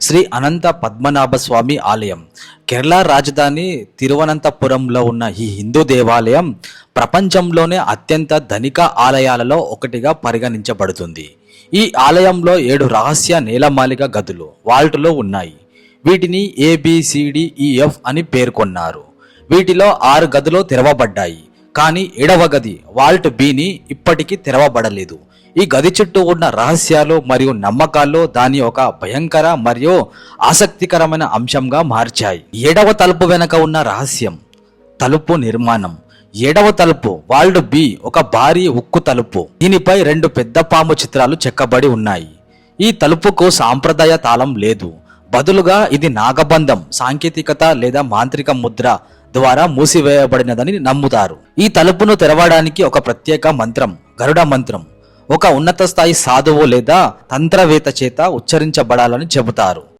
శ్రీ అనంత పద్మనాభ స్వామి ఆలయం. కేరళ రాజధాని తిరువనంతపురంలో ఉన్న ఈ హిందూ దేవాలయం ప్రపంచంలోనే అత్యంత ధనిక ఆలయాలలో ఒకటిగా పరిగణించబడుతుంది. ఈ ఆలయంలో ఏడు రహస్య నేలమాలిక గదులు వాల్టులు ఉన్నాయి. వీటిని ఏబిసిడిఈఎఫ్ అని పేర్కొన్నారు. వీటిలో ఆరు గదులు తెరవబడ్డాయి. కానీ ఏడవ గది వాల్ట్ బిని ఇప్పటికీ తెరవబడలేదు. ఈ గది చుట్టూ ఉన్న రహస్యాలు మరియు నమ్మకాలు దాని ఒక భయంకర మరియు ఆసక్తికరమైన అంశంగా మార్చాయి. ఏడవ తలుపు వెనక ఉన్న రహస్యం తలుపు నిర్మాణం. ఏడవ తలుపు వాల్డ్ బి ఒక భారీ ఉక్కు తలుపు. దీనిపై రెండు పెద్ద పాము చిత్రాలు చెక్కబడి ఉన్నాయి. ఈ తలుపుకు సాంప్రదాయ తాళం లేదు. బదులుగా ఇది నాగబంధం సాంకేతికత లేదా మాంత్రిక ముద్ర ద్వారా మూసివేయబడినదని నమ్ముతారు. ఈ తలుపును తెరవడానికి ఒక ప్రత్యేక మంత్రం గరుడ మంత్రం ఒక ఉన్నత స్థాయి సాధువు లేదా తంత్రవేత్త చేత ఉచ్చరించబడాలని చెబుతారు.